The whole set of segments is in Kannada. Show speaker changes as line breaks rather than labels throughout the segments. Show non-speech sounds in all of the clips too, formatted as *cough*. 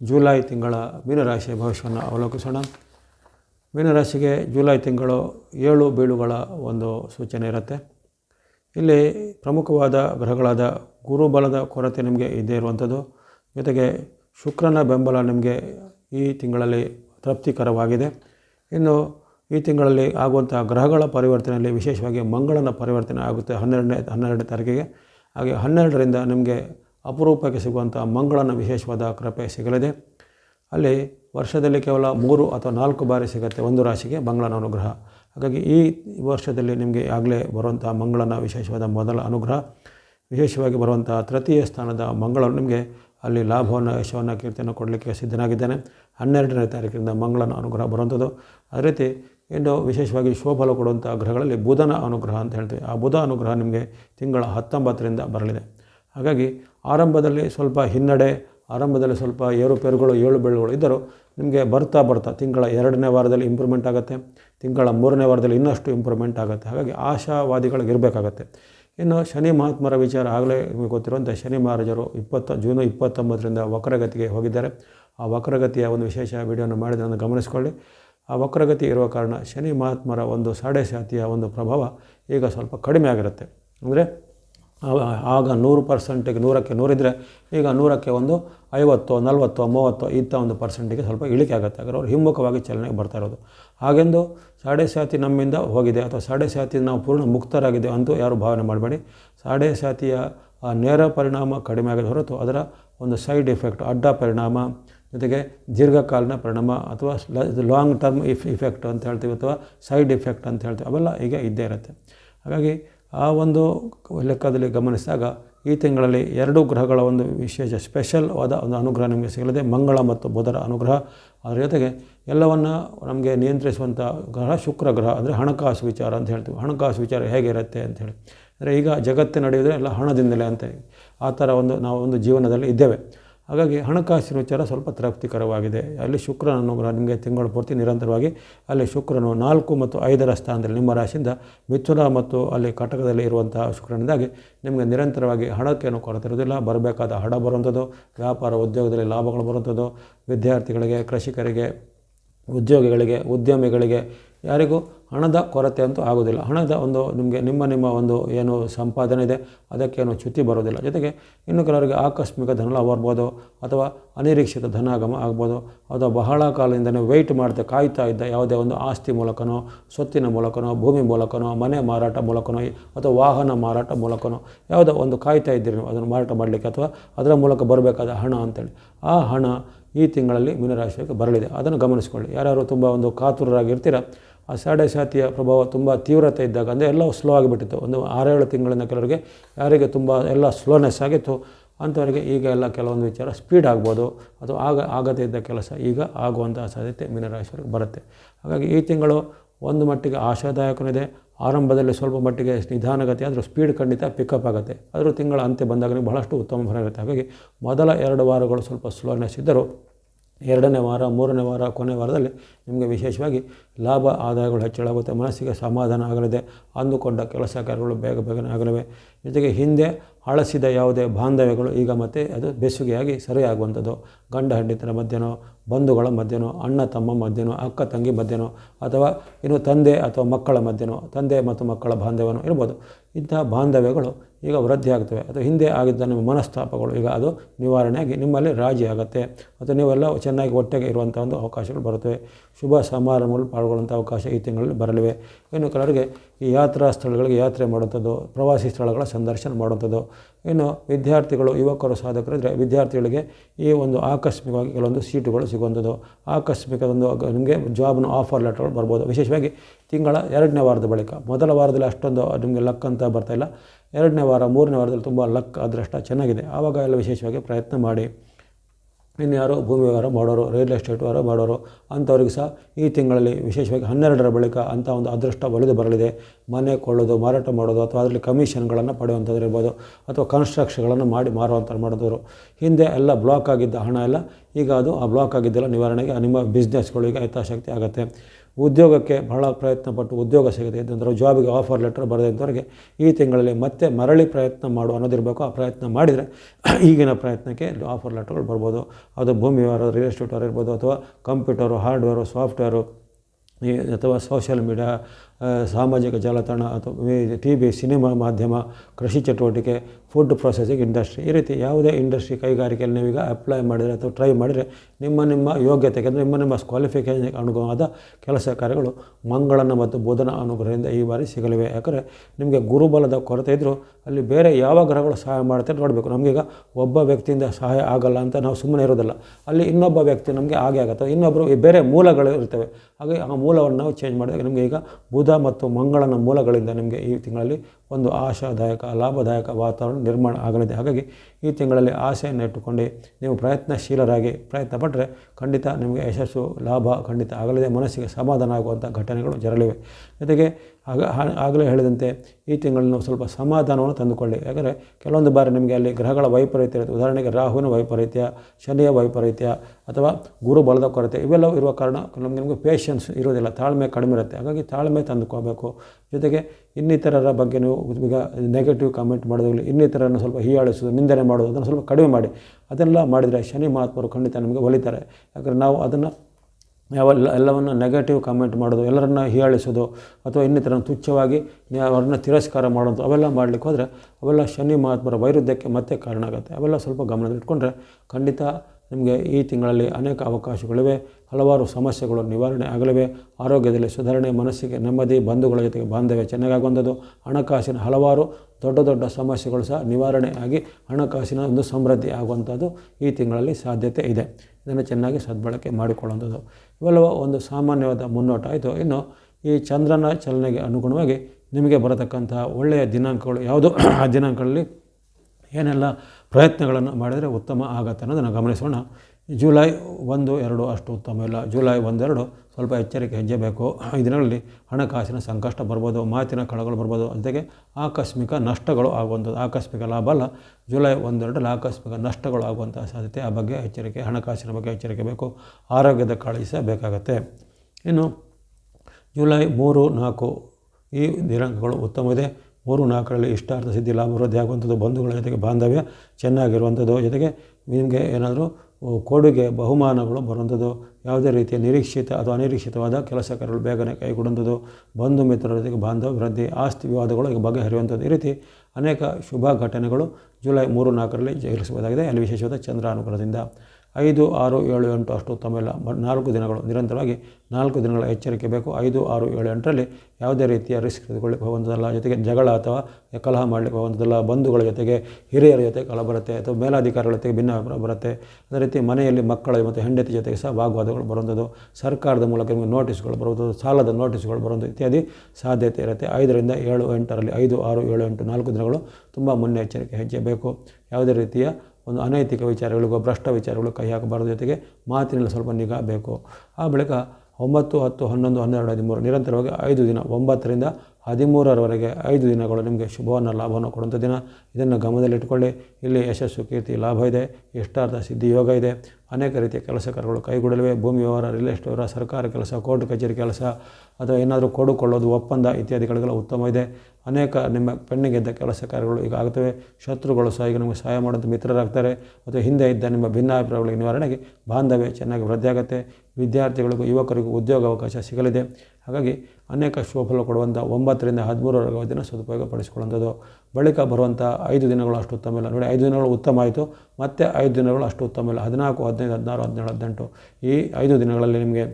ಜುಲೈ ತಿಂಗಳ ಮೀನರಾಶಿಯ ಭವಿಷ್ಯವನ್ನು ಅವಲೋಕಿಸೋಣ. ಮೀನರಾಶಿಗೆ ಜುಲೈ ತಿಂಗಳು ಏಳು ಬೀಳುಗಳ ಒಂದು ಸೂಚನೆ ಇರುತ್ತೆ. ಇಲ್ಲಿ ಪ್ರಮುಖವಾದ ಗ್ರಹಗಳಾದ ಗುರುಬಲದ ಕೊರತೆ ನಿಮಗೆ ಇದ್ದೇ ಇರುವಂಥದ್ದು. ಜೊತೆಗೆ ಶುಕ್ರನ ಬೆಂಬಲ ನಿಮಗೆ ಈ ತಿಂಗಳಲ್ಲಿ ತೃಪ್ತಿಕರವಾಗಿದೆ. ಇನ್ನು ಈ ತಿಂಗಳಲ್ಲಿ ಆಗುವಂಥ ಗ್ರಹಗಳ ಪರಿವರ್ತನೆಯಲ್ಲಿ ವಿಶೇಷವಾಗಿ ಮಂಗಳನ ಪರಿವರ್ತನೆ ಆಗುತ್ತೆ ಹನ್ನೆರಡನೇ ಹನ್ನೆರಡನೇ ತಾರೀಕಿಗೆ. ಹಾಗೆ ಹನ್ನೆರಡರಿಂದ ನಿಮಗೆ ಅಪರೂಪಕ್ಕೆ ಸಿಗುವಂಥ ಮಂಗಳನ ವಿಶೇಷವಾದ ಕೃಪೆ ಸಿಗಲಿದೆ. ಅಲ್ಲಿ ವರ್ಷದಲ್ಲಿ ಕೇವಲ ಮೂರು ಅಥವಾ ನಾಲ್ಕು ಬಾರಿ ಸಿಗುತ್ತೆ ಒಂದು ರಾಶಿಗೆ ಮಂಗಳನ ಅನುಗ್ರಹ. ಹಾಗಾಗಿ ಈ ವರ್ಷದಲ್ಲಿ ನಿಮಗೆ ಆಗಲೇ ಬರುವಂಥ ಮಂಗಳನ ವಿಶೇಷವಾದ ಮೊದಲ ಅನುಗ್ರಹ. ವಿಶೇಷವಾಗಿ ಬರುವಂಥ ತೃತೀಯ ಸ್ಥಾನದ ಮಂಗಳನು ನಿಮಗೆ ಅಲ್ಲಿ ಲಾಭವನ್ನು, ಯಶವನ್ನು, ಕೀರ್ತಿಯನ್ನು ಕೊಡಲಿಕ್ಕೆ ಸಿದ್ಧನಾಗಿದ್ದಾನೆ. ಹನ್ನೆರಡನೇ ತಾರೀಕಿನಿಂದ ಮಂಗಳನ ಅನುಗ್ರಹ ಬರುವಂಥದ್ದು. ಅದೇ ರೀತಿ ಇನ್ನು ವಿಶೇಷವಾಗಿ ಶೋಭಲ ಕೊಡುವಂಥ ಗ್ರಹಗಳಲ್ಲಿ ಬುಧನ ಅನುಗ್ರಹ ಅಂತ ಹೇಳ್ತೀವಿ. ಆ ಬುಧ ಅನುಗ್ರಹ ನಿಮಗೆ ತಿಂಗಳ ಹತ್ತೊಂಬತ್ತರಿಂದ ಬರಲಿದೆ. ಹಾಗಾಗಿ ಆರಂಭದಲ್ಲಿ ಸ್ವಲ್ಪ ಹಿನ್ನಡೆ, ಆರಂಭದಲ್ಲಿ ಸ್ವಲ್ಪ ಏರುಪೇರುಗಳು ಏಳು ಬೆಳುಗಳು ಇದ್ದರೂ ನಿಮಗೆ ಬರ್ತಾ ಬರ್ತಾ ತಿಂಗಳ ಎರಡನೇ ವಾರದಲ್ಲಿ ಇಂಪ್ರೂವ್ಮೆಂಟ್ ಆಗುತ್ತೆ. ತಿಂಗಳ ಮೂರನೇ ವಾರದಲ್ಲಿ ಇನ್ನಷ್ಟು ಇಂಪ್ರೂವ್ಮೆಂಟ್ ಆಗುತ್ತೆ. ಹಾಗಾಗಿ ಆಶಾವಾದಿಗಳಿಗೆ ಇರಬೇಕಾಗತ್ತೆ. ಇನ್ನು ಶನಿ ಮಹಾತ್ಮರ ವಿಚಾರ ಆಗಲೇ ನಿಮಗೆ ಗೊತ್ತಿರುವಂಥ ಶನಿ ಮಹಾರಾಜರು ಇಪ್ಪತ್ತು, ಜೂನ್ ಇಪ್ಪತ್ತೊಂಬತ್ತರಿಂದ ವಕ್ರಗತಿಗೆ ಹೋಗಿದ್ದಾರೆ. ಆ ವಕ್ರಗತಿಯ ಒಂದು ವಿಶೇಷ ವಿಡಿಯೋನ ನಾನು ಗಮನಿಸ್ಕೊಳ್ಳಿ. ಆ ವಕ್ರಗತಿ ಇರುವ ಕಾರಣ ಶನಿ ಮಹಾತ್ಮರ ಒಂದು ಸಾಡೆ ಸಾತಿಯ ಒಂದು ಪ್ರಭಾವ ಈಗ ಸ್ವಲ್ಪ ಕಡಿಮೆ ಆಗಿರುತ್ತೆ. ಅಂದರೆ ಆಗ ನೂರು ಪರ್ಸೆಂಟಿಗೆ ನೂರಕ್ಕೆ ನೂರಿದ್ರೆ ಈಗ ನೂರಕ್ಕೆ ಒಂದು ಐವತ್ತು, ನಲ್ವತ್ತು, ಮೂವತ್ತು ಇಂಥ ಒಂದು ಪರ್ಸೆಂಟಿಗೆ ಸ್ವಲ್ಪ ಇಳಿಕೆ ಆಗುತ್ತೆ. ಹಾಗಾದ್ರೆ ಅವ್ರು ಹಿಮ್ಮುಖವಾಗಿ ಚಲನೆಗೆ ಬರ್ತಾ ಇರೋದು. ಹಾಗೆಂದು ಸಾಡೆ ಸಾತಿ ನಮ್ಮಿಂದ ಹೋಗಿದೆ ಅಥವಾ ಸಾಡೆ ಸಾತಿ ನಾವು ಪೂರ್ಣ ಮುಕ್ತರಾಗಿದೆ ಅಂತೂ ಯಾರು ಭಾವನೆ ಮಾಡಬೇಡಿ. ಸಾಡೆ ಸಾತಿಯ ನೇರ ಪರಿಣಾಮ ಕಡಿಮೆ ಆಗಿದೆ ಹೊರತು ಅದರ ಒಂದು ಸೈಡ್ ಎಫೆಕ್ಟ್ ಅಡ್ಡ ಪರಿಣಾಮ, ಜೊತೆಗೆ ದೀರ್ಘಕಾಲನ ಪರಿಣಾಮ ಅಥವಾ ಲಾಂಗ್ ಟರ್ಮ್ ಇಫ್ ಇಫೆಕ್ಟ್ ಅಂತ ಹೇಳ್ತೀವಿ ಅಥವಾ ಸೈಡ್ ಎಫೆಕ್ಟ್ ಅಂತ ಹೇಳ್ತೀವಿ, ಅವೆಲ್ಲ ಈಗ ಇದ್ದೇ ಇರುತ್ತೆ. ಹಾಗಾಗಿ ಆ ಒಂದು ಲೆಕ್ಕದಲ್ಲಿ ಗಮನಿಸಿದಾಗ ಈ ತಿಂಗಳಲ್ಲಿ ಎರಡು ಗ್ರಹಗಳ ಒಂದು ವಿಶೇಷ ಸ್ಪೆಷಲ್ವಾದ ಒಂದು ಅನುಗ್ರಹ ನಿಮಗೆ ಸಿಗಲಿದೆ. ಮಂಗಳ ಮತ್ತು ಬುಧರ ಅನುಗ್ರಹ. ಅದರ ಜೊತೆಗೆ ಎಲ್ಲವನ್ನು ನಮಗೆ ನಿಯಂತ್ರಿಸುವಂಥ ಗ್ರಹ ಶುಕ್ರ ಗ್ರಹ, ಅಂದರೆ ಹಣಕಾಸು ವಿಚಾರ ಅಂತ ಹೇಳ್ತೀವಿ. ಹಣಕಾಸು ವಿಚಾರ ಹೇಗಿರುತ್ತೆ ಹೇಳಿ. ಅಂದರೆ ಈಗ ಜಗತ್ತು ನಡೆಯೋದು ಎಲ್ಲ ಹಣದಿಂದಲೇ ಅಂತ ಆ ಥರ ಒಂದು ನಾವು ಒಂದು ಜೀವನದಲ್ಲಿ ಇದ್ದೇವೆ. ಹಾಗಾಗಿ ಹಣಕಾಸಿನ ವಿಚಾರ ಸ್ವಲ್ಪ ತೃಪ್ತಿಕರವಾಗಿದೆ. ಅಲ್ಲಿ ಶುಕ್ರನ ಅನುಗ್ರಹ ನಿಮಗೆ ತಿಂಗಳು ಪೂರ್ತಿ ನಿರಂತರವಾಗಿ ಅಲ್ಲಿ ಶುಕ್ರನು ನಾಲ್ಕು ಮತ್ತು ಐದರ ಸ್ಥಾನದಲ್ಲಿ ನಿಮ್ಮ ರಾಶಿಯಿಂದ ಮಿಥುನ ಮತ್ತು ಅಲ್ಲಿ ಕಟಕದಲ್ಲಿ ಇರುವಂತಹ ಶುಕ್ರನಿಂದಾಗಿ ನಿಮಗೆ ನಿರಂತರವಾಗಿ ಹಣಕ್ಕೇನು ಕೊರತೆ ಇರೋದಿಲ್ಲ ಬರಬೇಕಾದ ಹಣ ಬರುವಂಥದ್ದು, ವ್ಯಾಪಾರ ಉದ್ಯೋಗದಲ್ಲಿ ಲಾಭಗಳು ಬರುವಂಥದ್ದು, ವಿದ್ಯಾರ್ಥಿಗಳಿಗೆ, ಕೃಷಿಕರಿಗೆ, ಉದ್ಯೋಗಿಗಳಿಗೆ, ಉದ್ಯಮಿಗಳಿಗೆ ಯಾರಿಗೂ ಹಣದ ಕೊರತೆ ಅಂತೂ ಆಗೋದಿಲ್ಲ ಹಣದ ಒಂದು ನಿಮಗೆ, ನಿಮ್ಮ ನಿಮ್ಮ ಒಂದು ಏನು ಸಂಪಾದನೆ ಇದೆ ಅದಕ್ಕೇನು ಚ್ಯುತಿ ಬರೋದಿಲ್ಲ ಜೊತೆಗೆ ಇನ್ನು ಕೆಲವರಿಗೆ ಆಕಸ್ಮಿಕ ಧನಲಾಭ ಬರ್ಬೋದು ಅಥವಾ ಅನಿರೀಕ್ಷಿತ ಧನಾಗಮ ಆಗ್ಬೋದು, ಅಥವಾ ಬಹಳ ಕಾಲದಿಂದನೇ ವೆಯ್ಟ್ ಮಾಡ್ತಾ ಕಾಯ್ತಾ ಇದ್ದ ಯಾವುದೇ ಒಂದು ಆಸ್ತಿ ಮೂಲಕನೋ, ಸ್ವತ್ತಿನ ಮೂಲಕನೋ, ಭೂಮಿ ಮೂಲಕನೋ, ಮನೆ ಮಾರಾಟ ಮೂಲಕನೋ, ಅಥವಾ ವಾಹನ ಮಾರಾಟ ಮೂಲಕನೋ, ಯಾವುದೋ ಒಂದು ಕಾಯ್ತಾ ಇದ್ದೀರಿ ಅದನ್ನು ಮಾರಾಟ ಮಾಡಲಿಕ್ಕೆ ಅಥವಾ ಅದರ ಮೂಲಕ ಬರಬೇಕಾದ ಹಣ ಅಂತೇಳಿ. ಆ ಹಣ ಈ ತಿಂಗಳಲ್ಲಿ ಮೀನರಾಶಿಗೆ ಬರಲಿದೆ. ಅದನ್ನು ಗಮನಿಸಿಕೊಳ್ಳಿ. ಯಾರ್ಯಾರು ತುಂಬ ಒಂದು ಕಾತುರರಾಗಿರ್ತೀರ ಆ ಸಾಡೆ ಸಾತಿಯ ಪ್ರಭಾವ ತುಂಬ ತೀವ್ರತೆ ಇದ್ದಾಗ, ಅಂದರೆ ಎಲ್ಲ ಸ್ಲೋ ಆಗಿಬಿಟ್ಟಿತ್ತು. ಒಂದು ಆರೇಳು ತಿಂಗಳಿಂದ ಕೆಲವರಿಗೆ, ಯಾರಿಗೆ ತುಂಬ ಎಲ್ಲ ಸ್ಲೋನೆಸ್ ಆಗಿತ್ತು, ಅಂಥವರಿಗೆ ಈಗ ಎಲ್ಲ ಕೆಲವೊಂದು ವಿಚಾರ ಸ್ಪೀಡ್ ಆಗ್ಬೋದು. ಅದು ಆಗ, ಆಗದೇ ಇದ್ದ ಕೆಲಸ ಈಗ ಆಗುವಂಥ ಸಾಧ್ಯತೆ ಮೀನರಾಶಿಯವರಿಗೆ ಬರುತ್ತೆ. ಹಾಗಾಗಿ ಈ ತಿಂಗಳು ಒಂದು ಮಟ್ಟಿಗೆ ಆಶಾದಾಯಕನಿದೆ ಆರಂಭದಲ್ಲಿ ಸ್ವಲ್ಪ ಮಟ್ಟಿಗೆ ನಿಧಾನಗತಿ, ಆದರೂ ಸ್ಪೀಡ್ ಖಂಡಿತ ಪಿಕಪ್ ಆಗುತ್ತೆ. ಆದರೂ ತಿಂಗಳ ಅಂತ್ಯ ಬಂದಾಗ ಬಹಳಷ್ಟು ಉತ್ತಮ ಫಲ ಇರುತ್ತೆ. ಹಾಗಾಗಿ ಮೊದಲ ಎರಡು ವಾರಗಳು ಸ್ವಲ್ಪ ಸ್ಲೋನೆಸ್ ಇದ್ದರೂ ಎರಡನೇ ವಾರ, ಮೂರನೇ ವಾರ, ಕೊನೆ ವಾರದಲ್ಲಿ ನಿಮಗೆ ವಿಶೇಷವಾಗಿ ಲಾಭ ಆದಾಯಗಳು ಹೆಚ್ಚಳಾಗುತ್ತೆ ಮನಸ್ಸಿಗೆ ಸಮಾಧಾನ ಆಗಲಿದೆ, ಅಂದುಕೊಂಡ ಕೆಲಸ ಕಾರ್ಯಗಳು ಬೇಗ ಬೇಗನೆ ಆಗಲಿವೆ. ಜೊತೆಗೆ ಹಿಂದೆ ಅಳಸಿದ ಯಾವುದೇ ಬಾಂಧವ್ಯಗಳು, ಈಗ ಮತ್ತೆ ಅದು ಬೆಸುಗೆಯಾಗಿ ಸರಿಯಾಗುವಂಥದ್ದು. ಗಂಡ ಹೆಂಡತಿರ ಮಧ್ಯನೋ, ಬಂಧುಗಳ ಮಧ್ಯನೋ, ಅಣ್ಣ, ತಮ್ಮ ಮಧ್ಯನೋ, ಅಕ್ಕ, ತಂಗಿ ಮಧ್ಯನೋ, ಅಥವಾ ಇನ್ನು ತಂದೆ ಅಥವಾ ಮಕ್ಕಳ ಮಧ್ಯನೋ, ತಂದೆ ಮತ್ತು ಮಕ್ಕಳ ಬಾಂಧವ್ಯನೋ ಇರ್ಬೋದು, ಇಂತಹ ಬಾಂಧವ್ಯಗಳು ಈಗ ವೃದ್ಧಿ ಆಗ್ತವೆ. ಅಥವಾ ಹಿಂದೆ ಆಗಿದ್ದ ನಿಮ್ಮ ಮನಸ್ತಾಪಗಳು, ಈಗ ಅದು ನಿವಾರಣೆಯಾಗಿ ನಿಮ್ಮಲ್ಲಿ ರಾಜಿ ಆಗುತ್ತೆ. ಮತ್ತು ನೀವೆಲ್ಲ ಚೆನ್ನಾಗಿ ಒಟ್ಟಿಗೆ ಇರುವಂಥ ಒಂದು ಅವಕಾಶಗಳು ಬರುತ್ತವೆ. ಶುಭ ಸಮಾರಂಭಗಳು ಪಾಲ್ಗೊಳ್ಳುವಂಥ ಅವಕಾಶ ಈ ತಿಂಗಳಲ್ಲಿ ಬರಲಿವೆ. ಇನ್ನು ಕೆಲವರಿಗೆ ಈ ಯಾತ್ರಾ ಸ್ಥಳಗಳಿಗೆ ಯಾತ್ರೆ ಮಾಡುವಂಥದ್ದು, ಪ್ರವಾಸಿ ಸ್ಥಳಗಳ ಸಂದರ್ಶನ ಮಾಡುವಂಥದ್ದು. ಇನ್ನು ವಿದ್ಯಾರ್ಥಿಗಳು, ಯುವಕರು ಸಾಧಕರಿದ್ದರೆ ವಿದ್ಯಾರ್ಥಿಗಳಿಗೆ ಈ ಒಂದು ಆಕಸ್ಮಿಕವಾಗಿ ಕೆಲವೊಂದು ಸೀಟುಗಳು ಸಿಗುವಂಥದ್ದು. ಆಕಸ್ಮಿಕ ಒಂದು ನಿಮಗೆ ಜಾಬ್ನ ಆಫರ್ ಲೆಟರ್ಗಳು ಬರ್ಬೋದು. ವಿಶೇಷವಾಗಿ ತಿಂಗಳ ಎರಡನೇ ವಾರದ ಬಳಿಕ, ಮೊದಲ ವಾರದಲ್ಲಿ ಅಷ್ಟೊಂದು ನಿಮಗೆ ಲಕ್ ಅಂತ ಬರ್ತಾಯಿಲ್ಲ ಎರಡನೇ ವಾರ, ಮೂರನೇ ವಾರದಲ್ಲಿ ತುಂಬ ಲಕ್, ಅದೃಷ್ಟ ಚೆನ್ನಾಗಿದೆ. ಆವಾಗ ಎಲ್ಲ ವಿಶೇಷವಾಗಿ ಪ್ರಯತ್ನ ಮಾಡಿ. ಇನ್ಯಾರು ಭೂಮಿ ವ್ಯವಹಾರ ಮಾಡೋರು ರಿಯಲ್ ಎಸ್ಟೇಟ್ ವ್ಯವಹಾರ ಮಾಡೋರು, ಅಂಥವ್ರಿಗೆ ಸಹ ಈ ತಿಂಗಳಲ್ಲಿ ವಿಶೇಷವಾಗಿ ಹನ್ನೆರಡರ ಬಳಿಕ ಅಂಥ ಒಂದು ಅದೃಷ್ಟ ಒಲಿದು ಬರಲಿದೆ. ಮನೆ ಕೊಳ್ಳೋದು, ಮಾರಾಟ ಮಾಡೋದು, ಅಥವಾ ಅದರಲ್ಲಿ ಕಮಿಷನ್ಗಳನ್ನು ಪಡೆಯುವಂಥದ್ದಿರ್ಬೋದು ಅಥವಾ ಕನ್ಸ್ಟ್ರಕ್ಷನ್ಗಳನ್ನು ಮಾಡಿ ಮಾರುವಂಥ ಮಾಡಿದವರು. ಹಿಂದೆ ಎಲ್ಲ ಬ್ಲಾಕ್ ಆಗಿದ್ದ ಹಣ ಎಲ್ಲ, ಈಗ ಅದು ಆ ಬ್ಲಾಕ್ ಆಗಿದ್ದೆಲ್ಲ ನಿವಾರಣೆಗೆ ನಿಮ್ಮ ಬಿಸ್ನೆಸ್ಗಳಿಗೆ ಹಿತಾಸಕ್ತಿ ಆಗುತ್ತೆ. ಉದ್ಯೋಗಕ್ಕೆ ಬಹಳ ಪ್ರಯತ್ನ ಪಟ್ಟು ಉದ್ಯೋಗ ಸಿಗದೆ ಇದ್ದಂದ್ರೆ ಜಾಬಿಗೆ ಆಫರ್ ಲೆಟರ್ ಬರೆದಂಥವ್ರಿಗೆ ಈ ತಿಂಗಳಲ್ಲಿ ಮತ್ತೆ ಮರಳಿ ಪ್ರಯತ್ನ ಮಾಡು ಅನ್ನೋದಿರಬೇಕು. ಆ ಪ್ರಯತ್ನ ಮಾಡಿದರೆ ಈಗಿನ ಪ್ರಯತ್ನಕ್ಕೆ ಆಫರ್ ಲೆಟರ್ಗಳು ಬರ್ಬೋದು. ಅದು ಭೂಮಿ ರಿಯಲ್ ಎಸ್ಟೇಟ್ ಇರ್ಬೋದು ಅಥವಾ ಕಂಪ್ಯೂಟರು ಹಾರ್ಡ್ವೇರು ಸಾಫ್ಟ್ವೇರು ಅಥವಾ ಸೋಷಿಯಲ್ ಮೀಡಿಯಾ ಸಾಮಾಜಿಕ ಜಾಲತಾಣ ಅಥವಾ ಟಿ ವಿ ಸಿನಿಮಾ ಮಾಧ್ಯಮ, ಕೃಷಿ ಚಟುವಟಿಕೆ ಫುಡ್ ಪ್ರೊಸೆಸಿಂಗ್ ಇಂಡಸ್ಟ್ರಿ ಈ ರೀತಿ ಯಾವುದೇ ಇಂಡಸ್ಟ್ರಿ ಕೈಗಾರಿಕೆಯಲ್ಲಿ ನೀವೀಗ ಅಪ್ಲೈ ಮಾಡಿದರೆ ಅಥವಾ ಟ್ರೈ ಮಾಡಿದರೆ ನಿಮ್ಮ ನಿಮ್ಮ ಯೋಗ್ಯತೆಗೆ ಅಂದರೆ ನಿಮ್ಮ ನಿಮ್ಮ ಕ್ವಾಲಿಫಿಕೇಷನ್ಗೆ ಅನುಗುಣವಾದ ಕೆಲಸ ಕಾರ್ಯಗಳು ಮಂಗಳನ ಮತ್ತು ಬುಧನ ಅನುಗ್ರಹದಿಂದ ಈ ಬಾರಿ ಸಿಗಲಿವೆ. ಯಾಕಂದರೆ ನಿಮಗೆ ಗುರುಬಲದ ಕೊರತೆ ಇದ್ದರೂ ಅಲ್ಲಿ ಬೇರೆ ಯಾವ ಗ್ರಹಗಳು ಸಹಾಯ ಮಾಡುತ್ತೆ ನೋಡಬೇಕು. ನಮಗೀಗ ಒಬ್ಬ ವ್ಯಕ್ತಿಯಿಂದ ಸಹಾಯ ಆಗಲ್ಲ ಅಂತ ನಾವು ಸುಮ್ಮನೆ ಇರೋದಿಲ್ಲ. ಅಲ್ಲಿ ಇನ್ನೊಬ್ಬ ವ್ಯಕ್ತಿ ನಮಗೆ ಆಗೇ ಆಗುತ್ತೆ. ಇನ್ನೊಬ್ಬರು ಬೇರೆ ಮೂಲಗಳು ಇರ್ತವೆ. ಹಾಗೆ ಆ ಮೂಲವನ್ನು ನಾವು ಚೇಂಜ್ ಮಾಡಿದಾಗ ನಿಮಗೆ ಈಗ ಬುಧ ಮತ್ತು ಮಂಗಳನ ಮೂಲಗಳಿಂದ ನಿಮಗೆ ಈ ತಿಂಗಳಲ್ಲಿ ಒಂದು ಆಶಾದಾಯಕ, ಲಾಭದಾಯಕ ವಾತಾವರಣ ನಿರ್ಮಾಣ ಆಗಲಿದೆ. ಹಾಗಾಗಿ ಈ ತಿಂಗಳಲ್ಲಿ ಆಸೆಯನ್ನು ಇಟ್ಟುಕೊಂಡು ನೀವು ಪ್ರಯತ್ನಶೀಲರಾಗಿ ಪ್ರಯತ್ನ ಪಟ್ಟರೆ ಖಂಡಿತ ನಿಮಗೆ ಯಶಸ್ಸು, ಲಾಭ ಖಂಡಿತ ಆಗಲಿದೆ. ಮನಸ್ಸಿಗೆ ಸಮಾಧಾನ ಆಗುವಂಥ ಘಟನೆಗಳು ಜರಲಿವೆ ಜೊತೆಗೆ ಆಗ ಆಗಲೇ ಹೇಳಿದಂತೆ ಈ ತಿಂಗಳಲ್ಲಿ ನಾವು ಸ್ವಲ್ಪ ಸಮಾಧಾನವನ್ನು ತಂದುಕೊಳ್ಳಿ. ಯಾಕಂದರೆ ಕೆಲವೊಂದು ಬಾರಿ ನಿಮಗೆ ಅಲ್ಲಿ ಗ್ರಹಗಳ ವೈಪರೀತ್ಯ ಇರುತ್ತೆ. ಉದಾಹರಣೆಗೆ ರಾಹುವಿನ ವೈಪರೀತ್ಯ, ಶನಿಯ ವೈಪರೀತ್ಯ ಅಥವಾ ಗುರು ಬಲದ ಕೊರತೆ ಇವೆಲ್ಲವೂ ಇರುವ ಕಾರಣ ನಮಗೆ ನಿಮಗೆ ಪೇಷನ್ಸ್ ಇರೋದಿಲ್ಲ ತಾಳ್ಮೆ ಕಡಿಮೆ ಇರುತ್ತೆ. ಹಾಗಾಗಿ ತಾಳ್ಮೆ ತಂದುಕೋಬೇಕು ಜೊತೆಗೆ ಇನ್ನಿತರರ ಬಗ್ಗೆ ನೀವು ಈಗ ನೆಗೆಟಿವ್ ಕಾಮೆಂಟ್ ಮಾಡೋದಾಗಲಿ ಇನ್ನಿತರನ್ನು ಸ್ವಲ್ಪ ಹೀಯಾಳಿಸೋದು, ನಿಂದನೆ ಮಾಡೋದು, ಅದನ್ನು ಸ್ವಲ್ಪ ಕಡಿಮೆ ಮಾಡಿ. ಅದೆಲ್ಲ ಮಾಡಿದರೆ ಶನಿ ಮಹಾತ್ಮರು ಖಂಡಿತ ನಿಮಗೆ ಒಲಿತಾರೆ. ಯಾಕಂದರೆ ನಾವು ಅದನ್ನು ಯಾವೆಲ್ಲ ಎಲ್ಲವನ್ನು ನೆಗೆಟಿವ್ ಕಾಮೆಂಟ್ ಮಾಡೋದು, ಎಲ್ಲರನ್ನ ಹೀಯಾಳಿಸೋದು, ಅಥವಾ ಇನ್ನಿತರ ತುಚ್ಛವಾಗಿ ಅವ್ರನ್ನ ತಿರಸ್ಕಾರ ಮಾಡೋದು, ಅವೆಲ್ಲ ಮಾಡಲಿಕ್ಕೆ ಹೋದರೆ ಅವೆಲ್ಲ ಶನಿ ಮಹಾತ್ಮರ ವೈರುದ್ಧಕ್ಕೆ ಮತ್ತೆ ಕಾರಣ ಆಗುತ್ತೆ. ಅವೆಲ್ಲ ಸ್ವಲ್ಪ ಗಮನದಲ್ಲಿಟ್ಕೊಂಡ್ರೆ ಖಂಡಿತ ನಿಮಗೆ ಈ ತಿಂಗಳಲ್ಲಿ ಅನೇಕ ಅವಕಾಶಗಳಿವೆ. ಹಲವಾರು ಸಮಸ್ಯೆಗಳು ನಿವಾರಣೆ ಆಗಲಿವೆ. ಆರೋಗ್ಯದಲ್ಲಿ ಸುಧಾರಣೆ, ಮನಸ್ಸಿಗೆ ನೆಮ್ಮದಿ, ಬಂಧುಗಳ ಜೊತೆಗೆ ಬಾಂಧವ್ಯ ಚೆನ್ನಾಗಾಗುವಂಥದ್ದು ಹಣಕಾಸಿನ ಹಲವಾರು ದೊಡ್ಡ ದೊಡ್ಡ ಸಮಸ್ಯೆಗಳು ಸಹ ನಿವಾರಣೆ ಆಗಿ ಹಣಕಾಸಿನ ಒಂದು ಸಮೃದ್ಧಿ ಆಗುವಂಥದ್ದು ಈ ತಿಂಗಳಲ್ಲಿ ಸಾಧ್ಯತೆ ಇದೆ. ಇದನ್ನು ಚೆನ್ನಾಗಿ ಸದ್ಬಳಕೆ ಮಾಡಿಕೊಳ್ಳುವಂಥದ್ದು. ಇವೆಲ್ಲವೂ ಒಂದು ಸಾಮಾನ್ಯವಾದ ಮುನ್ನೋಟ. ಆಯಿತು ಇನ್ನು ಈ ಚಂದ್ರನ ಚಲನೆಗೆ ಅನುಗುಣವಾಗಿ ನಿಮಗೆ ಬರತಕ್ಕಂಥ ಒಳ್ಳೆಯ ದಿನಾಂಕಗಳು ಯಾವುದು? *clears throat* ಆ ದಿನಾಂಕಗಳಲ್ಲಿ ಏನೆಲ್ಲ ಪ್ರಯತ್ನಗಳನ್ನು ಮಾಡಿದರೆ ಉತ್ತಮ ಆಗತ್ತೆ ಅನ್ನೋದನ್ನು ಗಮನಿಸೋಣ. ಜುಲೈ ಒಂದು, ಎರಡು ಅಷ್ಟು ಉತ್ತಮ ಇಲ್ಲ. ಜುಲೈ ಒಂದೆರಡು ಸ್ವಲ್ಪ ಎಚ್ಚರಿಕೆ ಹೆಜ್ಜೆ ಬೇಕು ಈ ದಿನಗಳಲ್ಲಿ ಹಣಕಾಸಿನ ಸಂಕಷ್ಟ ಬರ್ಬೋದು, ಮಾತಿನ ಕಳಗಳು ಬರ್ಬೋದು. ಜೊತೆಗೆ ಆಕಸ್ಮಿಕ ನಷ್ಟಗಳು ಆಗುವಂಥದ್ದು. ಆಕಸ್ಮಿಕ ಲಾಭ ಅಲ್ಲ, ಜುಲೈ ಒಂದೆರಡಲ್ಲಿ ಆಕಸ್ಮಿಕ ನಷ್ಟಗಳು ಆಗುವಂಥ ಸಾಧ್ಯತೆ ಆ ಬಗ್ಗೆ ಎಚ್ಚರಿಕೆ, ಹಣಕಾಸಿನ ಬಗ್ಗೆ ಎಚ್ಚರಿಕೆ ಬೇಕು. ಆರೋಗ್ಯದ ಕಾಳಜಿ ಸಹ ಇನ್ನು ಜುಲೈ ಮೂರು, ನಾಲ್ಕು ಈ ದಿನಾಂಕಗಳು ಉತ್ತಮವಿದೆ ಮೂರು, ನಾಲ್ಕರಲ್ಲಿ ಇಷ್ಟಾರ್ಥ ಸಿದ್ಧಿ, ಲಾಭ, ವೃದ್ಧಿ ಆಗುವಂಥದ್ದು, ಬಂಧುಗಳ ಜೊತೆಗೆ ಬಾಂಧವ್ಯ ಚೆನ್ನಾಗಿರುವಂಥದ್ದು. ಜೊತೆಗೆ ನಿಮಗೆ ಏನಾದರೂ ಕೊಡುಗೆ ಬಹುಮಾನಗಳು ಬರುವಂಥದ್ದು. ಯಾವುದೇ ರೀತಿಯ ನಿರೀಕ್ಷಿತ ಅಥವಾ ಅನಿರೀಕ್ಷಿತವಾದ ಕೆಲಸ ಕಾರ್ಯಗಳು ಬೇಗನೆ ಕೈಗೊಂಡಂಥದ್ದು ಬಂಧು ಮಿತ್ರರ ಜೊತೆಗೆ ಬಾಂಧವ್ಯ ವೃದ್ಧಿ, ಆಸ್ತಿ ವಿವಾದಗಳು ಈಗ ಬಗೆಹರಿಯುವಂಥದ್ದು. ಈ ರೀತಿ ಅನೇಕ ಶುಭ ಘಟನೆಗಳು ಜುಲೈ ಮೂರು ನಾಲ್ಕರಲ್ಲಿ ಜಯಿಸಬಹುದಾಗಿದೆ ಅಲ್ಲಿ ವಿಶೇಷವಾದ ಚಂದ್ರ ಅನುಗ್ರಹದಿಂದ ಐದು, ಆರು, ಏಳು, ಎಂಟು ಅಷ್ಟು ಬಟ್ ನಾಲ್ಕು ದಿನಗಳು, ನಿರಂತರವಾಗಿ ನಾಲ್ಕು ದಿನಗಳ ಎಚ್ಚರಿಕೆ ಬೇಕು. ಐದು, ಆರು, ಏಳು, ಎಂಟರಲ್ಲಿ ಯಾವುದೇ ರೀತಿಯ ರಿಸ್ಕ್ ತೆಗೆದುಕೊಳ್ಳಿ ಹೋಗುವಂಥದ್ದಲ್ಲ. ಜೊತೆಗೆ ಜಗಳ ಅಥವಾ ಕಲಹ ಮಾಡಲಿಕ್ಕೆ ಹೋಗುವಂಥದ್ದಲ್ಲ. ಬಂಧುಗಳ ಜೊತೆಗೆ ಹಿರಿಯರ ಜೊತೆ ಕಲ ಬರುತ್ತೆ ಅಥವಾ ಮೇಲಾಧಿಕಾರಿಗಳ ಜೊತೆಗೆ ಭಿನ್ನಾಭಿಪ್ರಾಯ ಬರುತ್ತೆ. ಅದೇ ರೀತಿ ಮನೆಯಲ್ಲಿ ಮಕ್ಕಳ ಮತ್ತು ಹೆಂಡತಿ ಜೊತೆಗೆ ಸಹ ವಾಗ್ವಾದಗಳು ಬರುವಂಥದ್ದು. ಸರ್ಕಾರದ ಮೂಲಕ ನಿಮಗೆ ನೋಟಿಸ್ಗಳು ಬರುವಂಥದ್ದು ಸಾಲದ ನೋಟಿಸ್ಗಳು ಬರುವಂಥದ್ದು ಇತ್ಯಾದಿ ಸಾಧ್ಯತೆ ಇರುತ್ತೆ. ಐದರಿಂದ ಏಳು, ಎಂಟರಲ್ಲಿ ಐದು, ಆರು, ಏಳು, ಎಂಟು ನಾಲ್ಕು ದಿನಗಳು ತುಂಬ ಮುನ್ನೆಚ್ಚರಿಕೆ ಹೆಜ್ಜೆ ಬೇಕು. ಯಾವುದೇ ರೀತಿಯ ಒಂದು ಅನೈತಿಕ ವಿಚಾರಗಳು, ಭ್ರಷ್ಟ ವಿಚಾರಗಳು ಕೈ ಹಾಕಬಾರದು ಜೊತೆಗೆ ಮಾತಿನಲ್ಲಿ ಸ್ವಲ್ಪ ನಿಗಾ ಬೇಕು. ಆ ಬಳಿಕ ಒಂಬತ್ತು, ಹತ್ತು, ಹನ್ನೊಂದು, ಹನ್ನೆರಡು, ಹದಿಮೂರು, ನಿರಂತರವಾಗಿ ಐದು ದಿನ, ಒಂಬತ್ತರಿಂದ ಹದಿಮೂರರವರೆಗೆ ಐದು ದಿನಗಳು ನಿಮಗೆ ಶುಭವನ್ನು ಲಾಭವನ್ನು ಕೊಡುವಂಥ ದಿನ. ಇದನ್ನು ಗಮನದಲ್ಲಿಟ್ಟುಕೊಳ್ಳಿ. ಇಲ್ಲಿ ಯಶಸ್ಸು, ಕೀರ್ತಿ, ಲಾಭ ಇದೆ. ಇಷ್ಟಾರ್ಥ ಸಿದ್ಧಿ ಯೋಗ ಇದೆ. ಅನೇಕ ರೀತಿಯ ಕೆಲಸ ಕಾರ್ಯಗಳು ಕೈಗೂಡಲಿವೆ. ಭೂಮಿ ವ್ಯವಹಾರ ರಿಯಲ್ ಎಸ್ಟೇಟ್ ವ್ಯವಹಾರ, ಸರ್ಕಾರ ಕೆಲಸ, ಕೋರ್ಟ್ ಕಚೇರಿ ಕೆಲಸ, ಅಥವಾ ಏನಾದರೂ ಕೊಡುಕೊಳ್ಳೋದು, ಒಪ್ಪಂದ ಇತ್ಯಾದಿಗಳಿಗೆಲ್ಲ ಉತ್ತಮ ಇದೆ. ಅನೇಕ ನಿಮ್ಮ ಪೆಣ್ಣಿಗೆದ್ದ ಕೆಲಸ ಕಾರ್ಯಗಳು ಈಗ ಆಗ್ತವೆ ಶತ್ರುಗಳು ಸಹ ಈಗ ನಿಮಗೆ ಸಹಾಯ ಮಾಡೋದು ಮಿತ್ರರಾಗ್ತಾರೆ. ಅಥವಾ ಹಿಂದೆ ಇದ್ದ ನಿಮ್ಮ ಭಿನ್ನಾಭಿಪ್ರಾಯಗಳಿಗೆ ನಿವಾರಣೆಗೆ ಬಾಂಧವ್ಯ ಚೆನ್ನಾಗಿ ವೃದ್ಧಿ ಆಗುತ್ತೆ ವಿದ್ಯಾರ್ಥಿಗಳಿಗೂ, ಯುವಕರಿಗೂ ಉದ್ಯೋಗ ಅವಕಾಶ ಸಿಗಲಿದೆ. ಹಾಗಾಗಿ ಅನೇಕ ಶುಭಫಲ ಕೊಡುವಂಥ ಒಂಬತ್ತರಿಂದ ಹದಿಮೂರರ ಅವಧಿನ ಸದುಪಯೋಗ ಪಡಿಸಿಕೊಳ್ಳುವಂಥದ್ದು ಬಳಿಕ ಬರುವಂಥ ಐದು ದಿನಗಳು ಅಷ್ಟು ಉತ್ತಮ ಇಲ್ಲ. ನೋಡಿ, ಐದು ದಿನಗಳು ಉತ್ತಮ ಆಯಿತು. ಮತ್ತು ಐದು ದಿನಗಳು ಅಷ್ಟು ಉತ್ತಮ ಇಲ್ಲ. ಹದಿನಾಲ್ಕು, ಹದಿನೈದು, ಹದಿನಾರು, ಹದಿನೇಳು, ಹದಿನೆಂಟು ಈ ಐದು ದಿನಗಳಲ್ಲಿ ನಿಮಗೆ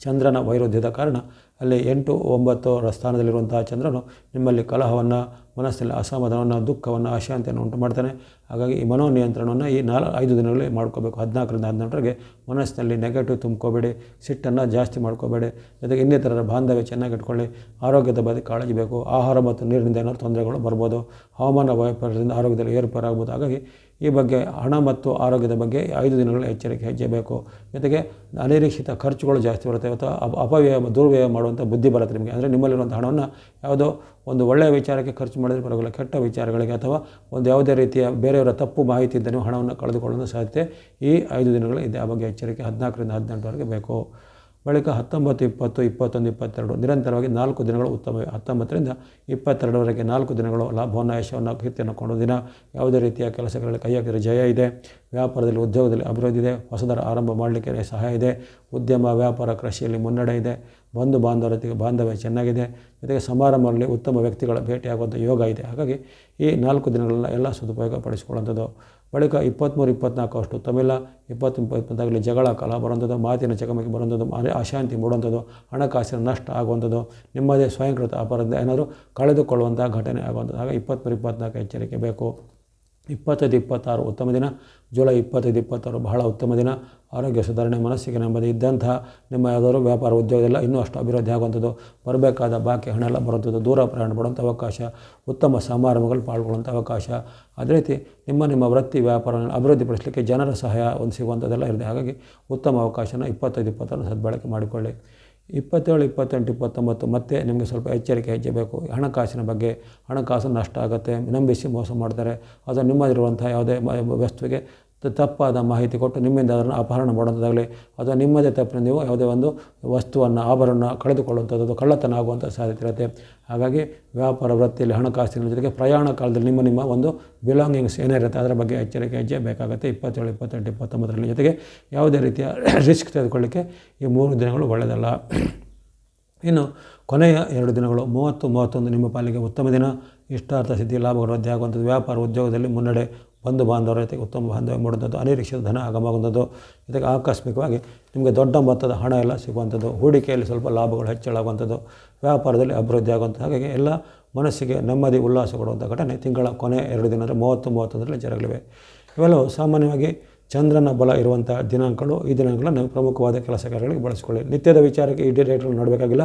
ಚಂದ್ರನ ವೈರುಧ್ಯದ ಕಾರಣ ಅಲ್ಲಿ ಎಂಟು ಒಂಬತ್ತರ ಸ್ಥಾನದಲ್ಲಿರುವಂತಹ ಚಂದ್ರನು ನಿಮ್ಮಲ್ಲಿ ಕಲಹವನ್ನು, ಮನಸ್ಸಿನಲ್ಲಿ ಅಸಮಾಧಾನವನ್ನು, ದುಃಖವನ್ನು, ಅಶಾಂತಿಯನ್ನು ಉಂಟು ಮಾಡ್ತಾನೆ. ಹಾಗಾಗಿ ಈ ಮನೋ ನಿಯಂತ್ರಣವನ್ನು ಈ ನಾಲ್, ಐದು ದಿನಗಳಲ್ಲಿ ಮಾಡ್ಕೋಬೇಕು. ಹದಿನಾಲ್ಕರಿಂದ ಹದಿನೆಂಟರಿಗೆ ಮನಸ್ಸಿನಲ್ಲಿ ನೆಗೆಟಿವ್ ತುಂಬ್ಕೋಬೇಡಿ, ಸಿಟ್ಟನ್ನು ಜಾಸ್ತಿ ಮಾಡ್ಕೋಬೇಡಿ. ಜೊತೆಗೆ ಇನ್ನಿತರರ ಬಾಂಧವ್ಯ ಚೆನ್ನಾಗಿ ಇಟ್ಕೊಳ್ಳಿ. ಆರೋಗ್ಯದ ಬಗ್ಗೆ ಕಾಳಜಿ ಬೇಕು. ಆಹಾರ ಮತ್ತು ನೀರಿನಿಂದ ಏನಾದರೂ ತೊಂದರೆಗಳು ಬರ್ಬೋದು. ಹವಾಮಾನ ವೈಪರ್ಯದಿಂದ ಆರೋಗ್ಯದಲ್ಲಿ ಏರ್ಪಾರಾಗ್ಬೋದು. ಹಾಗಾಗಿ ಈ ಬಗ್ಗೆ ಹಣ ಮತ್ತು ಆರೋಗ್ಯದ ಬಗ್ಗೆ ಐದು ದಿನಗಳ ಎಚ್ಚರಿಕೆ ಹೆಜ್ಜೆ ಬೇಕು ಜೊತೆಗೆ ಅನಿರೀಕ್ಷಿತ ಖರ್ಚುಗಳು ಜಾಸ್ತಿ ಬರುತ್ತೆ. ಅಥವಾ ಅಪ, ಅಪವ್ಯಯ ದುರ್ವ್ಯಯ ಮಾಡುವಂಥ ಬುದ್ಧಿ ಬರುತ್ತೆ ನಿಮಗೆ. ಅಂದರೆ ನಿಮ್ಮಲ್ಲಿರುವಂಥ ಹಣವನ್ನು ಯಾವುದೋ ಒಂದು ಒಳ್ಳೆಯ ವಿಚಾರಕ್ಕೆ ಖರ್ಚು ಮಾಡಿದರೆ ಪರವಾಗಿಲ್ಲ, ಕೆಟ್ಟ ವಿಚಾರಗಳಿಗೆ ಅಥವಾ ಒಂದು ಯಾವುದೇ ರೀತಿಯ ಬೇರೆಯವರ ತಪ್ಪು ಮಾಹಿತಿ ಇದ್ದರೆ ಹಣವನ್ನು ಕಳೆದುಕೊಳ್ಳುವ ಸಾಧ್ಯತೆ ಈ ಐದು ದಿನಗಳು ಇದೆ. ಆ ಬಗ್ಗೆ ಎಚ್ಚರಿಕೆ ಹದಿನಾಲ್ಕರಿಂದ ಹದಿನೆಂಟರವರೆಗೆ ಬೇಕು. ಬಳಿಕ ಹತ್ತೊಂಬತ್ತು, ಇಪ್ಪತ್ತು, ಇಪ್ಪತ್ತೊಂದು, ಇಪ್ಪತ್ತೆರಡು ನಿರಂತರವಾಗಿ ನಾಲ್ಕು ದಿನಗಳು ಉತ್ತಮ ಹತ್ತೊಂಬತ್ತರಿಂದ ಇಪ್ಪತ್ತೆರಡರವರೆಗೆ ನಾಲ್ಕು ದಿನಗಳು ಲಾಭವನ್ನು ಯಶವನ್ನು ಕೀರ್ತಿಯನ್ನು ಕೊಂಡು ದಿನ ಯಾವುದೇ ರೀತಿಯ ಕೆಲಸಗಳಲ್ಲಿ ಕೈ ಜಯ ಇದೆ. ವ್ಯಾಪಾರದಲ್ಲಿ, ಉದ್ಯೋಗದಲ್ಲಿ ಅಭಿವೃದ್ಧಿ ಇದೆ. ಹೊಸದರ ಆರಂಭ ಮಾಡಲಿಕ್ಕೆ ಸಹಾಯ ಇದೆ. ಉದ್ಯಮ, ವ್ಯಾಪಾರ, ಕೃಷಿಯಲ್ಲಿ ಮುನ್ನಡೆ ಇದೆ. ಬಂಧು ಬಾಂಧವರ ಬಾಂಧವ್ಯ ಚೆನ್ನಾಗಿದೆ. ಜೊತೆಗೆ ಸಮಾರಂಭಗಳಲ್ಲಿ ಉತ್ತಮ ವ್ಯಕ್ತಿಗಳ ಭೇಟಿಯಾಗುವಂಥ ಯೋಗ ಇದೆ. ಹಾಗಾಗಿ ಈ ನಾಲ್ಕು ದಿನಗಳನ್ನ ಎಲ್ಲ ಸದುಪಯೋಗ ಪಡಿಸಿಕೊಳ್ಳುವಂಥದ್ದು ಬಳಿಕ ಇಪ್ಪತ್ತ್ಮೂರು ಇಪ್ಪತ್ನಾಲ್ಕು ಅಷ್ಟು ತಮಿಳ ಇಪ್ಪತ್ತು ಇಪ್ಪತ್ತಾಗಲಿ ಜಗಳ ಕಲ ಬರುವಂಥದ್ದು, ಮಾತಿನ ಚಕಮಕಿ ಬರುವಂಥದ್ದು ಅಶಾಂತಿ ಮೂಡುವಂಥದ್ದು, ಹಣಕಾಸಿನ ನಷ್ಟ ಆಗುವಂಥದ್ದು, ನಿಮ್ಮದೇ ಸ್ವಯಂಕೃತ ಅಪರಾಧ ಏನಾದರೂ ಕಳೆದುಕೊಳ್ಳುವಂಥ ಘಟನೆ ಆಗುವಂಥದ್ದು. ಆಗ ಇಪ್ಪತ್ತ್ಮೂರು ಇಪ್ಪತ್ನಾಲ್ಕು ಎಚ್ಚರಿಕೆ ಬೇಕು. ಇಪ್ಪತ್ತೈದು, ಇಪ್ಪತ್ತಾರು ಉತ್ತಮ ದಿನ. ಜುಲೈ ಇಪ್ಪತ್ತೈದು ಇಪ್ಪತ್ತಾರು ಬಹಳ ಉತ್ತಮ ದಿನ. ಆರೋಗ್ಯ ಸುಧಾರಣೆ, ಮನಸ್ಸಿಗೆ ನೆಮ್ಮದಿ ಇದ್ದಂತಹ ನಿಮ್ಮ ಯಾವುದಾದ್ರು ವ್ಯಾಪಾರ ಉದ್ಯೋಗದೆಲ್ಲ ಇನ್ನೂ ಅಷ್ಟು ಅಭಿವೃದ್ಧಿ ಆಗುವಂಥದ್ದು, ಬರಬೇಕಾದ ಬಾಕಿ ಹಣ ಎಲ್ಲ ಬರುವಂಥದ್ದು, ದೂರ ಪ್ರಯಾಣ ಪಡುವಂಥ ಅವಕಾಶ, ಉತ್ತಮ ಸಮಾರಂಭಗಳು ಪಾಲ್ಗೊಳ್ಳುವಂಥ ಅವಕಾಶ. ಅದೇ ರೀತಿ ನಿಮ್ಮ ನಿಮ್ಮ ವೃತ್ತಿ ವ್ಯಾಪಾರವನ್ನು ಅಭಿವೃದ್ಧಿಪಡಿಸಲಿಕ್ಕೆ ಜನರ ಸಹಾಯ ಒಂದು ಸಿಗುವಂಥದ್ದೆಲ್ಲ ಇದೆ ಹಾಗಾಗಿ ಉತ್ತಮ ಅವಕಾಶನ ಇಪ್ಪತ್ತೈದು ಇಪ್ಪತ್ತಾರು ಸದ್ಬಳಕೆ ಮಾಡಿಕೊಳ್ಳಿ. ಇಪ್ಪತ್ತೇಳು, ಇಪ್ಪತ್ತೆಂಟು, ಇಪ್ಪತ್ತೊಂಬತ್ತು ಮತ್ತೆ ನಿಮಗೆ ಸ್ವಲ್ಪ ಎಚ್ಚರಿಕೆ ಹೆಜ್ಜೆ ಬೇಕು ಹಣಕಾಸಿನ ಬಗ್ಗೆ, ಹಣಕಾಸು ನಷ್ಟ ಆಗುತ್ತೆ, ನಂಬಿಸಿ ಮೋಸ ಮಾಡ್ತಾರೆ. ಅದು ನಿಮ್ಮದಿರುವಂಥ ಯಾವುದೇ ವಸ್ತುವಿಗೆ ತಪ್ಪಾದ ಮಾಹಿತಿ ಕೊಟ್ಟು ನಿಮ್ಮಿಂದ ಅದನ್ನು ಅಪಹರಣ ಮಾಡುವಂಥದ್ದಾಗಲಿ ಅಥವಾ ನಿಮ್ಮದೇ ತಪ್ಪಿನ ನೀವು ಯಾವುದೇ ಒಂದು ವಸ್ತುವನ್ನು ಆಭರಣ ಕಳೆದುಕೊಳ್ಳುವಂಥದ್ದು ಕಳ್ಳತನ ಆಗುವಂಥ ಸಾಧ್ಯತೆ ಇರುತ್ತೆ. ಹಾಗಾಗಿ ವ್ಯಾಪಾರ ವೃತ್ತಿಯಲ್ಲಿ ಹಣಕಾಸಿನ ಜೊತೆಗೆ ಪ್ರಯಾಣ ಕಾಲದಲ್ಲಿ ನಿಮ್ಮ ನಿಮ್ಮ ಒಂದು ಬಿಲಾಂಗಿಂಗ್ಸ್ ಏನಿರುತ್ತೆ ಅದರ ಬಗ್ಗೆ ಎಚ್ಚರಿಕೆ ಹೆಜ್ಜೆ ಬೇಕಾಗುತ್ತೆ. ಇಪ್ಪತ್ತೇಳು, ಇಪ್ಪತ್ತೆಂಟು, ಇಪ್ಪತ್ತೊಂಬತ್ತರಲ್ಲಿ ಜೊತೆಗೆ ಯಾವುದೇ ರೀತಿಯ ರಿಸ್ಕ್ ತೆಗೆದುಕೊಳ್ಳಿಕ್ಕೆ ಈ ಮೂರು ದಿನಗಳು ಒಳ್ಳೆಯದಲ್ಲ. ಇನ್ನು ಕೊನೆಯ ಎರಡು ದಿನಗಳು ಮೂವತ್ತು, ಮೂವತ್ತೊಂದು ನಿಮ್ಮ ಪಾಲಿಗೆ ಉತ್ತಮ ದಿನ. ಇಷ್ಟಾರ್ಥ ಸಿದ್ಧಿ ಲಾಭಗಳು ವೃದ್ಧಿ ಆಗುವಂಥದ್ದು ವ್ಯಾಪಾರ ಉದ್ಯೋಗದಲ್ಲಿ ಮುನ್ನಡೆ ಬಂಧು ಬಾಂಧವರ ಜೊತೆಗೆ ಉತ್ತಮ ಬಾಂಧವ್ಯ ಮಾಡುವಂಥದ್ದು ಅನಿರೀಕ್ಷಿತ ಧನ ಆಗಮಾಗುವಂಥದ್ದು ಜೊತೆಗೆ ಆಕಸ್ಮಿಕವಾಗಿ ನಿಮಗೆ ದೊಡ್ಡ ಮೊತ್ತದ ಹಣ ಎಲ್ಲ ಸಿಗುವಂಥದ್ದು, ಹೂಡಿಕೆಯಲ್ಲಿ ಸ್ವಲ್ಪ ಲಾಭಗಳು ಹೆಚ್ಚಳಾಗುವಂಥದ್ದು ವ್ಯಾಪಾರದಲ್ಲಿ ಅಭಿವೃದ್ಧಿ ಆಗುವಂಥದ್ದು, ಹಾಗಾಗಿ ಎಲ್ಲ ಮನಸ್ಸಿಗೆ ನೆಮ್ಮದಿ, ಉಲ್ಲಾಸ ಕೊಡುವಂಥ ಘಟನೆ ತಿಂಗಳ ಕೊನೆ ಎರಡು ದಿನ ಅಂದರೆ ಮೂವತ್ತು ಮೂವತ್ತೊಂದರಲ್ಲಿ ಜರಗಲಿವೆ. ಇವೆಲ್ಲವೂ ಸಾಮಾನ್ಯವಾಗಿ ಚಂದ್ರನ ಬಲ ಇರುವಂಥ ದಿನಾಂಕಗಳು. ಈ ದಿನಾಂಕಗಳನ್ನು ಪ್ರಮುಖವಾದ ಕೆಲಸ ಕಾರ್ಯಗಳಿಗೆ ಬಳಸಿಕೊಳ್ಳಿ. ನಿತ್ಯದ ವಿಚಾರಕ್ಕೆ ಈ ಡೇಟ್ಗಳನ್ನು ನೋಡಬೇಕಾಗಿಲ್ಲ.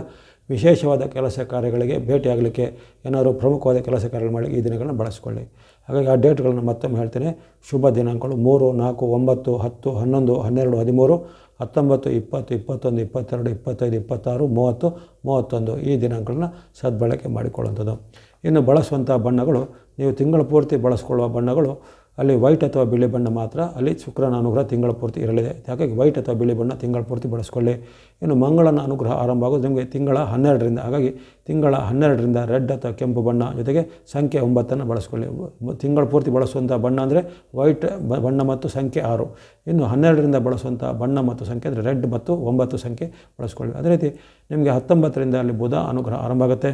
ವಿಶೇಷವಾದ ಕೆಲಸ ಕಾರ್ಯಗಳಿಗೆ ಭೇಟಿಯಾಗಲಿಕ್ಕೆ ಏನಾದರೂ ಪ್ರಮುಖವಾದ ಕೆಲಸ ಕಾರ್ಯಗಳು ಮಾಡಿ ಈ ದಿನಗಳನ್ನು ಬಳಸಿಕೊಳ್ಳಿ. ಹಾಗಾಗಿ ಆ ಡೇಟ್ಗಳನ್ನು ಮತ್ತೊಮ್ಮೆ ಹೇಳ್ತೇನೆ. ಶುಭ ದಿನಾಂಕಗಳು ಮೂರು, ನಾಲ್ಕು, ಒಂಬತ್ತು, ಹತ್ತು, ಹನ್ನೊಂದು, ಹನ್ನೆರಡು, ಹದಿಮೂರು, ಹತ್ತೊಂಬತ್ತು, ಇಪ್ಪತ್ತು, ಇಪ್ಪತ್ತೊಂದು, ಇಪ್ಪತ್ತೆರಡು, ಇಪ್ಪತ್ತೈದು, ಇಪ್ಪತ್ತಾರು, ಮೂವತ್ತು, ಮೂವತ್ತೊಂದು ಈ ದಿನಾಂಕಗಳನ್ನ ಸದ್ಬಳಕೆ ಮಾಡಿಕೊಳ್ಳುವಂಥದ್ದು. ಇನ್ನು ಬಳಸುವಂಥ ಬಣ್ಣಗಳು ನೀವು ತಿಂಗಳ ಪೂರ್ತಿ ಬಳಸ್ಕೊಳ್ಳುವ ಬಣ್ಣಗಳು ಅಲ್ಲಿ ವೈಟ್ ಅಥವಾ ಬಿಳಿ ಬಣ್ಣ ಮಾತ್ರ, ಅಲ್ಲಿ ಶುಕ್ರನ ಅನುಗ್ರಹ ತಿಂಗಳ ಪೂರ್ತಿ ಇರಲಿದೆ. ಹಾಗಾಗಿ ವೈಟ್ ಅಥವಾ ಬಿಳಿ ಬಣ್ಣ ತಿಂಗಳ ಪೂರ್ತಿ ಬಳಸ್ಕೊಳ್ಳಿ. ಇನ್ನು ಮಂಗಳನ ಅನುಗ್ರಹ ಆರಂಭ ಆಗೋದು ನಿಮಗೆ ತಿಂಗಳ ಹನ್ನೆರಡರಿಂದ, ಹಾಗಾಗಿ ತಿಂಗಳ ಹನ್ನೆರಡರಿಂದ ರೆಡ್ ಅಥವಾ ಕೆಂಪು ಬಣ್ಣ ಜೊತೆಗೆ ಸಂಖ್ಯೆ ಒಂಬತ್ತನ್ನು ಬಳಸ್ಕೊಳ್ಳಿ. ತಿಂಗಳ ಪೂರ್ತಿ ಬಳಸುವಂಥ ಬಣ್ಣ ಅಂದರೆ ವೈಟ್ ಬಣ್ಣ ಮತ್ತು ಸಂಖ್ಯೆ ಆರು. ಇನ್ನು ಹನ್ನೆರಡರಿಂದ ಬಳಸುವಂಥ ಬಣ್ಣ ಮತ್ತು ಸಂಖ್ಯೆ ಅಂದರೆ ರೆಡ್ ಮತ್ತು ಒಂಬತ್ತು ಸಂಖ್ಯೆ ಬಳಸ್ಕೊಳ್ಳಿ. ಅದೇ ರೀತಿ ನಿಮಗೆ ಹತ್ತೊಂಬತ್ತರಿಂದ ಅಲ್ಲಿ ಬುಧ ಅನುಗ್ರಹ ಆರಂಭ ಆಗುತ್ತೆ.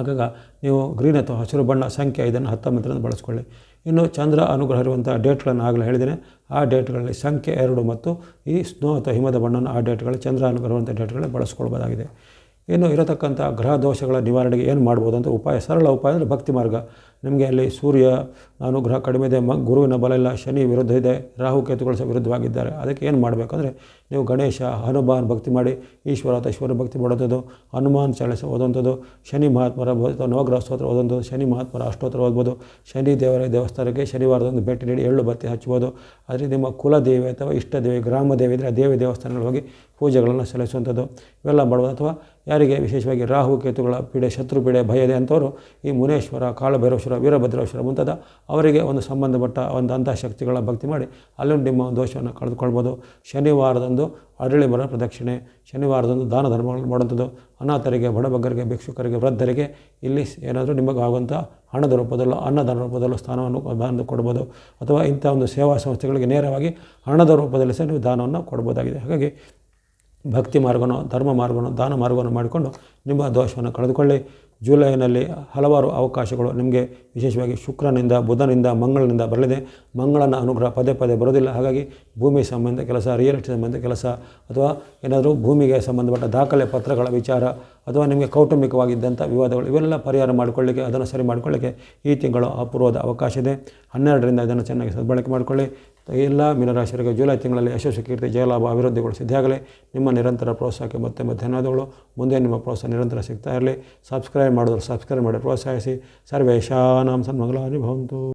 ಆಗಾಗ ನೀವು ಗ್ರೀನ್ ಅಥವಾ ಹಸಿರು ಬಣ್ಣ ಸಂಖ್ಯೆ ಇದನ್ನು ಹತ್ತೊಂಬತ್ತರಿಂದ ಬಳಸ್ಕೊಳ್ಳಿ. ಇನ್ನು ಚಂದ್ರ ಅನುಗ್ರಹ ಇರುವಂಥ ಡೇಟ್ಗಳನ್ನು ಆಗಲೇ ಹೇಳಿದ್ದೇನೆ. ಆ ಡೇಟ್ಗಳಲ್ಲಿ ಸಂಖ್ಯೆ ಎರಡು ಮತ್ತು ಈ ಸ್ನೋ ಅಥವಾ ಹಿಮದ ಬಣ್ಣವನ್ನು ಆ ಡೇಟ್ಗಳಲ್ಲಿ ಚಂದ್ರ ಅನುಗ್ರಹ ಇರುವಂಥ ಡೇಟ್ಗಳಲ್ಲಿ ಬಳಸ್ಕೊಳ್ಬೋದಾಗಿದೆ. ಇನ್ನು ಇರತಕ್ಕಂಥ ಗ್ರಹ ದೋಷಗಳ ನಿವಾರಣೆಗೆ ಏನು ಮಾಡ್ಬೋದು ಅಂತ ಉಪಾಯ, ಸರಳ ಉಪಾಯ ಅಂದರೆ ಭಕ್ತಿ ಮಾರ್ಗ. ನಿಮಗೆ ಅಲ್ಲಿ ಸೂರ್ಯ ಅನುಗ್ರಹ ಕಡಿಮೆ ಇದೆ, ಮ ಗುರುವಿನ ಬಲ ಇಲ್ಲ, ಶನಿ ವಿರುದ್ಧ ಇದೆ, ರಾಹು ಕೇತುಗಳ ಸಹ ವಿರುದ್ಧವಾಗಿದ್ದಾರೆ. ಅದಕ್ಕೆ ಏನು ಮಾಡಬೇಕಂದ್ರೆ ನೀವು ಗಣೇಶ, ಹನುಮಾನ್ ಭಕ್ತಿ ಮಾಡಿ, ಈಶ್ವರ ಅಥವಾ ಈಶ್ವರ ಭಕ್ತಿ ಮಾಡೋಂಥದ್ದು ಹನುಮಾನ್ ಚಾಲಿಸ ಓದುವಂಥದ್ದು, ಶನಿ ಮಹಾತ್ಮರ ನವಗ್ರಹ ಸ್ತೋತ್ರ ಓದುವಂಥದ್ದು, ಶನಿ ಮಹಾತ್ಮರ ಅಷ್ಟೋತ್ರ ಓದ್ಬೋದು, ಶನಿ ದೇವರ ದೇವಸ್ಥಾನಕ್ಕೆ ಶನಿವಾರದಂದು ಭೇಟಿ ನೀಡಿ ಎಳ್ಳು ಬತ್ತಿ ಹಚ್ಬೋದು ಆದರೆ ನಿಮ್ಮ ಕುಲದೇವಿ ಅಥವಾ ಇಷ್ಟ ದೇವಿ ಗ್ರಾಮ ದೇವಿ ಇದ್ದರೆ ಆ ದೇವಿ ದೇವಸ್ಥಾನಗಳಿಗೆ ಹೋಗಿ ಪೂಜೆಗಳನ್ನು ಸಲ್ಲಿಸುವಂಥದ್ದು. ಇವೆಲ್ಲ ಮಾಡ್ಬೋದು ಅಥವಾ ಯಾರಿಗೆ ವಿಶೇಷವಾಗಿ ರಾಹು ಕೇತುಗಳ ಪೀಡೆ, ಶತ್ರು ಪೀಡೆ ಭಯದೆ ಅಂಥವರು, ಈ ಮುನೇಶ್ವರ ಕಾಳಭೈರವೇಶ್ವರ ವೀರಭದ್ರೇಶ್ವರ ಮುಂತಾದ ಅವರಿಗೆ ಒಂದು ಸಂಬಂಧಪಟ್ಟ ಒಂದು ಅಂತಹ ಶಕ್ತಿಗಳ ಭಕ್ತಿ ಮಾಡಿ ಅಲ್ಲೊಂದು ನಿಮ್ಮ ದೋಷವನ್ನು ಕಳೆದುಕೊಳ್ಬೋದು. ಶನಿವಾರದಂದು ಅರಳಿ ಮರ ಪ್ರದಕ್ಷಿಣೆ. ಶನಿವಾರದಂದು ದಾನ ಧರ್ಮಗಳನ್ನು ಮಾಡುವಂಥದ್ದು. ಅನಾಥರಿಗೆ, ಬಡಬಗ್ಗರಿಗೆ, ಭಿಕ್ಷುಕರಿಗೆ, ವೃದ್ಧರಿಗೆ ಇಲ್ಲಿ ಏನಾದರೂ ನಿಮಗೆ ಆಗುವಂಥ ಹಣದ ರೂಪದಲ್ಲೋ, ಅನ್ನದಾನ ರೂಪದಲ್ಲೋ ಸ್ಥಾನವನ್ನು ದಾನ ಕೊಡ್ಬೋದು. ಅಥವಾ ಇಂಥ ಒಂದು ಸೇವಾ ಸಂಸ್ಥೆಗಳಿಗೆ ನೇರವಾಗಿ ಹಣದ ರೂಪದಲ್ಲಿ ಸಹ ನೀವು ದಾನವನ್ನು ಕೊಡ್ಬೋದಾಗಿದೆ. ಹಾಗಾಗಿ ಭಕ್ತಿ ಮಾರ್ಗನೋ, ಧರ್ಮ ಮಾರ್ಗನೋ, ದಾನ ಮಾರ್ಗವನ್ನು ಮಾಡಿಕೊಂಡು ನಿಮ್ಮ ದೋಷವನ್ನು ಕಳೆದುಕೊಳ್ಳಿ. ಜುಲೈನಲ್ಲಿ ಹಲವಾರು ಅವಕಾಶಗಳು ನಿಮಗೆ ವಿಶೇಷವಾಗಿ ಶುಕ್ರನಿಂದ, ಬುಧನಿಂದ, ಮಂಗಳನಿಂದ ಬರಲಿದೆ. ಮಂಗಳನ ಅನುಗ್ರಹ ಪದೇ ಪದೇ ಬರೋದಿಲ್ಲ ಹಾಗಾಗಿ ಭೂಮಿ ಸಂಬಂಧ ಕೆಲಸ ರಿಯಲ್ ಎಸ್ಟೇಟ್ ಸಂಬಂಧ ಕೆಲಸ, ಅಥವಾ ಏನಾದರೂ ಭೂಮಿಗೆ ಸಂಬಂಧಪಟ್ಟ ದಾಖಲೆ ಪತ್ರಗಳ ವಿಚಾರ, ಅಥವಾ ನಿಮಗೆ ಕೌಟುಂಬಿಕವಾಗಿದ್ದಂಥ ವಿವಾದಗಳು, ಇವೆಲ್ಲ ಪರಿಹಾರ ಮಾಡಿಕೊಳ್ಳಿಕ್ಕೆ, ಅದನ್ನು ಸರಿ ಮಾಡಿಕೊಳ್ಳಿಕ್ಕೆ ಈ ತಿಂಗಳು ಅಪೂರ್ವದ ಅವಕಾಶ ಇದೆ. ಹನ್ನೆರಡರಿಂದ ಇದನ್ನು ಚೆನ್ನಾಗಿ ಸದ್ಬಳಕೆ ಮಾಡಿಕೊಳ್ಳಿ. ಎಲ್ಲ ಮೀನರಾಶಿಯರಿಗೆ ಜುಲೈ ತಿಂಗಳಲ್ಲಿ ಯಶಸ್ವಿ ಕೀರ್ತಿ, ಜಯಲಾಭ ಅಭಿವೃದ್ಧಿಗಳು ಸಿದ್ಧಾಗಲಿ ನಿಮ್ಮ ನಿರಂತರ ಪ್ರೋತ್ಸಾಹಕ್ಕೆ ಮತ್ತೆ ಮತ್ತೆ ಮುಂದೆ ನಿಮ್ಮ ಪ್ರೋತ್ಸಾಹ ನಿರಂತರ ಸಿಗ್ತಾ ಇರಲಿ. ಸಬ್ಸ್ಕ್ರೈಬ್ ಮಾಡಿದ್ರು ಸಬ್ಸ್ಕ್ರೈಬ್ ಮಾಡಿ ಪ್ರೋತ್ಸಾಹಿಸಿ. ಸರ್ವೇಶಾನಾಂ ಸನ್ಮಂಗಲಾನಿ ಭವಂತು.